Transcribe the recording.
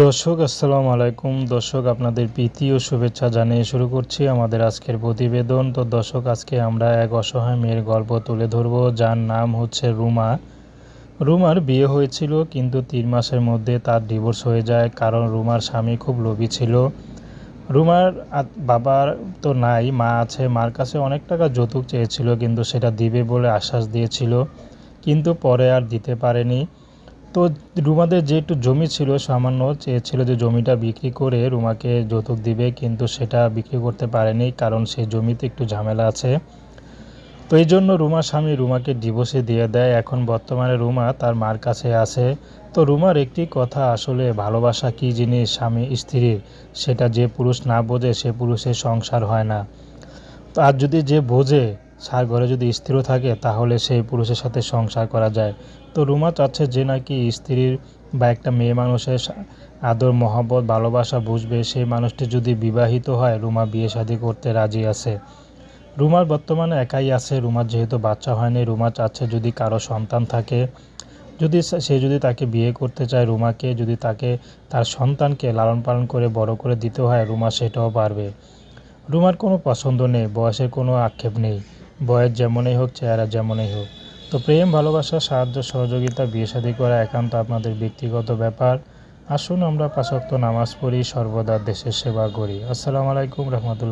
দর্শক, আসসালামু আলাইকুম। দর্শক, আপনাদের প্রীতি ও শুভেচ্ছা জানিয়ে শুরু করছি আমাদের আজকের প্রতিবেদন। তো দর্শক, আজকে আমরা এক অসহায় মেয়ের গল্প তুলে ধরব, যার নাম হচ্ছে রুমা। রুমার বিয়ে হয়েছিল কিন্তু তিন মাসের মধ্যে তার ডিভোর্স হয়ে যায়, কারণ রুমার স্বামী খুব লোভী ছিল। রুমার বাবার তো নাই, মা আছে, মার কাছে অনেক টাকা যৌতুক চেয়েছিল কিন্তু সেটা দিবে বলে আশ্বাস দিয়েছিল, কিন্তু পরে আর দিতে পারেনি। তো রুমাদের যে একটু জমি ছিল, সামান্য চেয়েছিল যে জমিটা বিক্রি করে রুমাকে যৌতুক দিবে, কিন্তু সেটা বিক্রি করতে পারেনি কারণ সেই জমিতে একটু ঝামেলা আছে। তো এই জন্য রুমার স্বামী রুমাকে ডিভোর্সে দিয়ে দেয়। এখন বর্তমানে রুমা তার মার কাছে আছে। তো রুমার একটি কথা, আসলে ভালোবাসা কী জিনিস স্বামী স্ত্রীর? সেটা যে পুরুষ না বোঝে, সে পুরুষের সংসার হয় না। তো আর যদি যে বোঝে সার ঘরে যদি স্ত্রীও থাকে, তাহলে সেই পুরুষের সাথে সংসার করা যায়। তো রুমা চাচ্ছে যে নাকি স্ত্রীর বা একটা মেয়ে মানুষের আদর, মহব্বত, ভালোবাসা বুঝবে। সেই মানুষটি যদি বিবাহিত হয়, রুমা বিয়ে শাদী করতে রাজি আছে। রুমার বর্তমানে একাই আছে। রুমার যেহেতু বাচ্চা হয়নি, রুমা চাচ্ছে যদি কারও সন্তান থাকে, যদি সে- যদি তাকে বিয়ে করতে চায়, রুমাকে যদি তাকে, তার সন্তানকে লালন পালন করে বড় করে দিতে হয়, রুমা সেটাও পারবে। রুমার কোনো পছন্দ নেই, বয়সের কোনো আক্ষেপ নেই। বয়স যেমনই হোক, চেহারা যেমনই হোক। তো প্রেম, ভালোবাসা, সাহায্য, সহযোগিতা, বিয়ে শাদী করা একান্ত আপনাদের ব্যক্তিগত ব্যাপার। আসুন আমরা পাশক্ত নামাজ পড়ি, সর্বদা দেশের সেবা করি। আসসালামু আলাইকুম রহমতুল্লাহ।